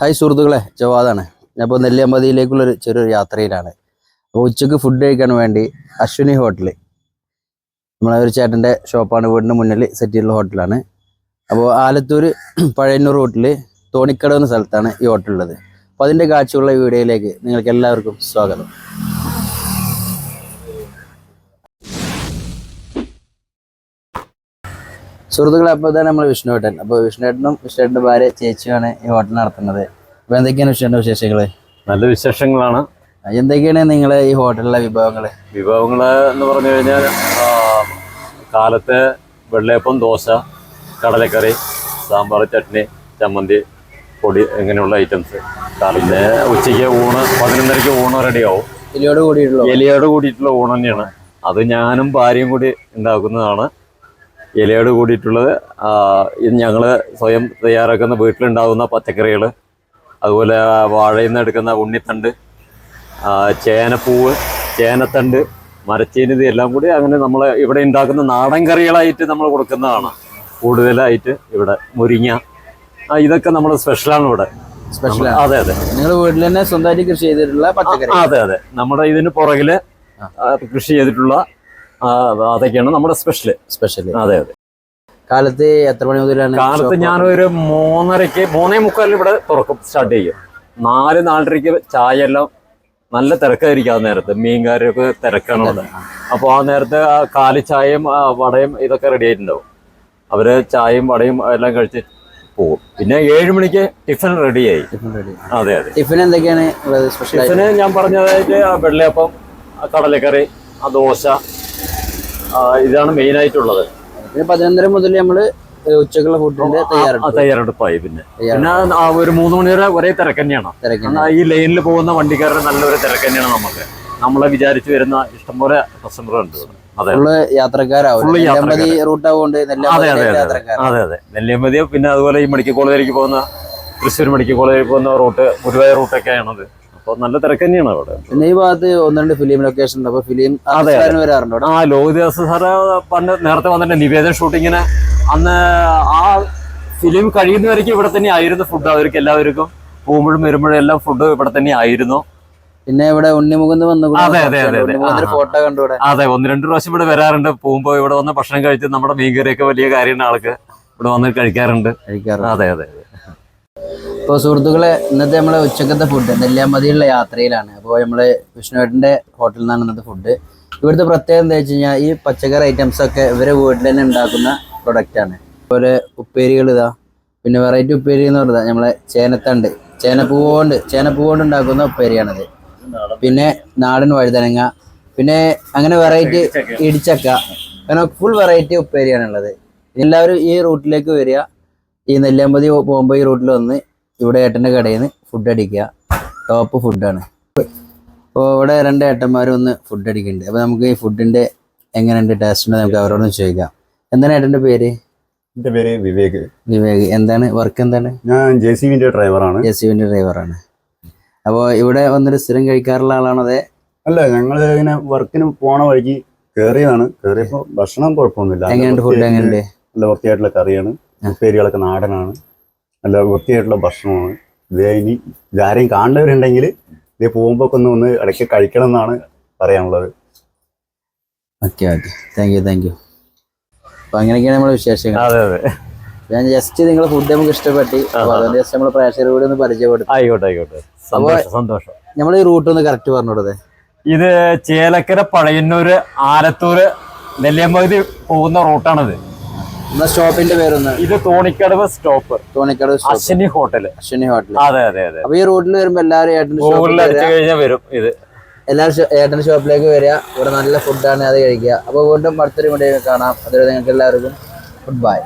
Hi സുഹൃത്തുക്കളെ ജവാദാണ്. ഞാനിപ്പോൾ നെല്ലിയമ്പതിയിലേക്കുള്ളൊരു ചെറിയൊരു യാത്രയിലാണ്. അപ്പോൾ ഉച്ചയ്ക്ക് ഫുഡ് കഴിക്കാൻ വേണ്ടി അശ്വിനി ഹോട്ടൽ നമ്മളെ ഒരു ചേട്ടന്റെ ഷോപ്പാണ് വീടിന് മുന്നിൽ സെറ്റ് ചെയ്തിട്ടുള്ള ഹോട്ടലാണ് അപ്പോൾ ആലത്തൂർ പഴയന്നൂർ റൂട്ടിൽ തോണിക്കട എന്ന സ്ഥലത്താണ് ഈ ഹോട്ടൽ ഉള്ളത്. അപ്പോൾ അതിന്റെ കാഴ്ചയുള്ള വീഡിയോയിലേക്ക് നിങ്ങൾക്ക് എല്ലാവർക്കും സ്വാഗതം. സുഹൃത്തുക്കളെ അപ്പോൾ ഇതാണ് നമ്മൾ വിഷ്ണു ഹോട്ടൽ അപ്പോൾ വിഷ്ണു ഏട്ടനും വിഷ്ണു ഏട്ടന്റെ ഭാര്യ ചേച്ചിയാണ് ഈ ഹോട്ടൽ നടത്തുന്നത്. എന്തൊക്കെയാണ് വിഷ്ണുവിന്റെ വിശേഷങ്ങൾ? നല്ല വിശേഷങ്ങളാണ്. എന്തൊക്കെയാണ് നിങ്ങളെ ഈ ഹോട്ടലിലെ വിഭവങ്ങൾ വിഭവങ്ങൾ എന്ന് പറഞ്ഞു കഴിഞ്ഞാൽ കാലത്തെ വെള്ളയപ്പം ദോശ കടലക്കറി സാമ്പാർ ചട്നി ചമ്മന്തി പൊടി ഇങ്ങനെയുള്ള ഐറ്റംസ് പിന്നെ ഉച്ചയ്ക്ക് ഊണ് പതിനൊന്നരയ്ക്ക് ഊണ് റെഡിയാവും എലിയോട് കൂടിയിട്ടുള്ള? എലിയോട് കൂടിയിട്ടുള്ള ഊണ് തന്നെയാണ്. അത് ഞാനും ഭാര്യയും കൂടി ഉണ്ടാക്കുന്നതാണ്. ഇലയോട് കൂടിയിട്ടുള്ളത് ഞങ്ങൾ സ്വയം തയ്യാറാക്കുന്ന വീട്ടിലുണ്ടാകുന്ന പച്ചക്കറികൾ അതുപോലെ വാഴയിൽ നിന്ന് എടുക്കുന്ന ഉണ്ണിത്തണ്ട് ചേനപ്പൂവ് ചേനത്തണ്ട് മരച്ചീനി എല്ലാം കൂടി അങ്ങനെ നമ്മൾ ഇവിടെ ഉണ്ടാക്കുന്ന നാടൻ കറികളായിട്ട് നമ്മൾ കൊടുക്കുന്നതാണ്. കൂടുതലായിട്ട് ഇവിടെ മുരിങ്ങ ഇതൊക്കെ നമ്മൾ സ്പെഷ്യലാണ് ഇവിടെ. സ്പെഷ്യൽ അതെ അതെ. നിങ്ങൾ വീട്ടിൽ തന്നെ സ്വന്തമായിട്ട് കൃഷി ചെയ്തിട്ടുള്ള പച്ചക്കറി. അതെ അതെ. നമ്മുടെ ഇതിന് പുറകിൽ കൃഷി ചെയ്തിട്ടുള്ള അതൊക്കെയാണ് നമ്മുടെ സ്പെഷ്യൽ സ്പെഷ്യൽ അതെ അതെ. കാലത്ത് എത്ര മണി മുതലാണ് കാലത്ത് ഞാനൊരു മൂന്നരയ്ക്ക് മൂന്നേ മുക്കാലിൽ ഇവിടെ തുറക്കും സ്റ്റാർട്ട് ചെയ്യും. നാല് നാലരയ്ക്ക് ചായ എല്ലാം നല്ല തിരക്കായിരിക്കും ആ നേരത്ത്. മീൻകാരൊക്കെ തിരക്കാണുള്ളത് അപ്പൊ അപ്പോൾ ആ നേരത്തെ ആ കാലി ചായയും വടയും ഇതൊക്കെ റെഡി ആയിട്ടുണ്ടാവും. അവർ ചായയും വടയും എല്ലാം കഴിച്ച് പോകും. പിന്നെ ഏഴ് മണിക്ക് ടിഫിൻ റെഡിയായി. അതെ അതെ. ടിഫിൻ എന്തൊക്കെയാണ് ടിഫിന് ഞാൻ പറഞ്ഞതായിട്ട് ആ വെള്ളയപ്പം കടലക്കറി ആ ദോശ ഇതാണ് മെയിൻ ആയിട്ടുള്ളത്. പിന്നെ പതിനൊന്നര മുതൽ നമ്മൾ ഉച്ചക്കുള്ള ഫുഡിന്റെ തയ്യാറെടുപ്പ്. തയ്യാറെടുപ്പായി പിന്നെ. പിന്നെ ആ ഒരു മൂന്ന് മണി വരെ ഒരേ തിരക്ക് തന്നെയാണ്. ഈ ലൈനിൽ പോകുന്ന വണ്ടിക്കാരുടെ നല്ലൊരു തിരക്ക് തന്നെയാണ് നമുക്ക് നമ്മളെ വിചാരിച്ചു വരുന്ന ഇഷ്ടംപോലെ കസ്റ്റമർ ഉണ്ട് നെല്ലിയമ്പതി പിന്നെ അതുപോലെ ഈ മെഡിക്കൽ കോളേജിലേക്ക് പോകുന്ന തൃശ്ശൂർ മെഡിക്കൽ കോളേജിൽ പോകുന്ന റൂട്ട് ഗുരുവായൂർ റൂട്ടൊക്കെയാണത്. അപ്പോൾ നല്ല തിരക്ക് തന്നെയാണ് അവിടെ. പിന്നെ ഈ ഭാഗത്ത് ഒന്ന് രണ്ട് ഫിലിം ലൊക്കേഷൻ ഉണ്ട്. അപ്പൊ ഫിലിം. വരാറുണ്ട് ആ ലോഹിദാസ് സാറ് പണ്ട് നേരത്തെ വന്നിട്ട് നിവേദന ഷൂട്ടിങ്ങിന് അന്ന് ആ ഫിലിം കഴിയുന്നവരേക്കും ഇവിടെ തന്നെ ആയിരുന്നു ഫുഡ് അവർക്ക് എല്ലാവർക്കും പോകുമ്പോഴും വരുമ്പോഴും എല്ലാം ഫുഡ് ഇവിടെ തന്നെ ആയിരുന്നു. പിന്നെ ഇവിടെ ഉണ്ണിമുകുന്ന് വന്നു അതെ, അതെ, അതെ. ഫോട്ടോ കണ്ടു അതെ ഒന്ന് രണ്ട് പ്രാവശ്യം ഇവിടെ വരാറുണ്ട്. പോകുമ്പോ ഇവിടെ വന്ന് ഭക്ഷണം കഴിച്ച് നമ്മുടെ മീൻകറിയൊക്കെ വലിയ കാര്യമാണ് ആൾക്ക് ഇവിടെ വന്ന് കഴിക്കാറുണ്ട്. കഴിക്കാറുണ്ട്. അതെ അതെ. ഇപ്പോൾ സുഹൃത്തുക്കളെ ഇന്നത്തെ നമ്മളെ ഉച്ചക്കത്തെ ഫുഡ് നെല്ലിയാമ്പതിയുള്ള യാത്രയിലാണ്. അപ്പോൾ നമ്മൾ വിഷ്ണുവേട്ടന്റെ ഹോട്ടലിൽ നിന്നാണ് ഇന്നത്തെ ഫുഡ് ഇവിടുത്തെ പ്രത്യേകത എന്താ വെച്ച് കഴിഞ്ഞാൽ ഈ പച്ചക്കറി ഐറ്റംസ് ഒക്കെ ഇവരെ വീട്ടിൽ തന്നെ ഉണ്ടാക്കുന്ന പ്രൊഡക്റ്റാണ് അതുപോലെ ഉപ്പേരികൾ ഇതാ. പിന്നെ വെറൈറ്റി ഉപ്പേരി എന്ന് പറഞ്ഞാൽ നമ്മളെ ചേനത്തണ്ട്. ചേനപ്പൂ കൊണ്ട് ചേനപ്പൂ കൊണ്ട് ഉണ്ടാക്കുന്ന ഉപ്പേരിയാണിത്. പിന്നെ നാടൻ വഴുതനങ്ങ. പിന്നെ അങ്ങനെ വെറൈറ്റി ഇടിച്ചക്ക. അങ്ങനെ ഫുൾ വെറൈറ്റി ഉപ്പേരിയാണുള്ളത് എല്ലാവരും ഈ റൂട്ടിലേക്ക് വരിക. ഈ നെല്ലിയാമ്പതി പോകുമ്പോൾ ഈ റൂട്ടിൽ വന്ന് ഇവിടെ ഏട്ടന്റെ കടയിൽ നിന്ന് ഫുഡ് അടിക്കുക ടോപ്പ് ഫുഡാണ് അപ്പോൾ ഇവിടെ രണ്ട് ഏട്ടന്മാരും ഒന്ന് ഫുഡ് അടിക്കുന്നുണ്ട്. അപ്പോൾ നമുക്ക് ഈ ഫുഡിന്റെ എങ്ങനെയുണ്ട് ടേസ്റ്റ് ഉണ്ട് നമുക്ക് അവരോടൊന്ന് ചോദിക്കാം. എന്താണ് ഏട്ടന്റെ പേര്? എന്റെ പേര് വിവേക്. വിവേക്. എന്താണ്? വർക്ക് എന്താണ്? ഞാൻ ജെ സി വിന്റെ ഡ്രൈവറാണ് ജെ സി വിന്റെ ഡ്രൈവറാണ് അപ്പോൾ ഇവിടെ വന്നിട്ട് സ്ഥിരം കഴിക്കാറുള്ള ആളാണോ അതെ? അല്ല ഞങ്ങൾ ഇങ്ങനെ വർക്കിന് പോണ വഴിക്ക് കയറിയതാണ് കയറിയപ്പോൾ ഭക്ഷണം കുഴപ്പമൊന്നുമില്ല. എങ്ങനെയുണ്ട് ഫുഡ് എങ്ങനെയുണ്ട്? നല്ല വൃത്തിയായിട്ടുള്ള കറിയാണ്. ഉപ്പേരികളൊക്കെ നാടനാണ്. നല്ല വൃത്തിയായിട്ടുള്ള ഭക്ഷണമാണ്. ഇത് ഇനി ഇതാരെയും കാണുന്നവരുണ്ടെങ്കിൽ ഇത് പോകുമ്പോൾ ഒക്കെ ഒന്ന് ഒന്ന് ഇടയ്ക്ക് കഴിക്കണം എന്നാണ് പറയാനുള്ളത്. Okay okay thank you thank you അപ്പൊ അങ്ങനെയൊക്കെയാണ് നമ്മുടെ വിശേഷങ്ങൾ. അതെ അതെ. ഞാൻ ജസ്റ്റ് നിങ്ങളെ ഫുഡ് നമുക്ക് ഇഷ്ടപ്പെട്ടു. അതുകൊണ്ട് ജസ്റ്റ് നമ്മൾ പ്രേക്ഷകരോട് ഒന്ന് പരിചയപ്പെടുത്തും. ആയിക്കോട്ടെ ആയിക്കോട്ടെ. സന്തോഷം സന്തോഷം. നമ്മൾ ഈ റൂട്ട് ഒന്ന് കറക്റ്റ് പറഞ്ഞു കൊടുത്തേ. ഇത് ചേലക്കര പഴയന്നൂര് ആലത്തൂര് നെല്ലിയമ്പതി പോകുന്ന റൂട്ടാണിത് നമ്മുടെ സ്റ്റോപ്പിന്റെ പേരൊന്ന്. ഇത് Thonikkadavu stop. Thonikkadavu Ashwini hotel. Ashwini hotel. അതെ അതെ അതെ. അപ്പൊ ഈ റോഡിൽ വരുമ്പോ എല്ലാവരും ഏട്ടന്റെ കഴിഞ്ഞാൽ വരും ഇത്. എല്ലാവരും ഏട്ടന്റെ ഷോപ്പിലേക്ക് വരിക. ഇവിടെ നല്ല ഫുഡാണ് അത് കഴിക്കുക. അപ്പൊ വീണ്ടും അടുത്തൊരു വീഡിയോ കാണാം. അതുവരെ നിങ്ങൾക്ക് എല്ലാവർക്കും ഗുഡ് ബൈ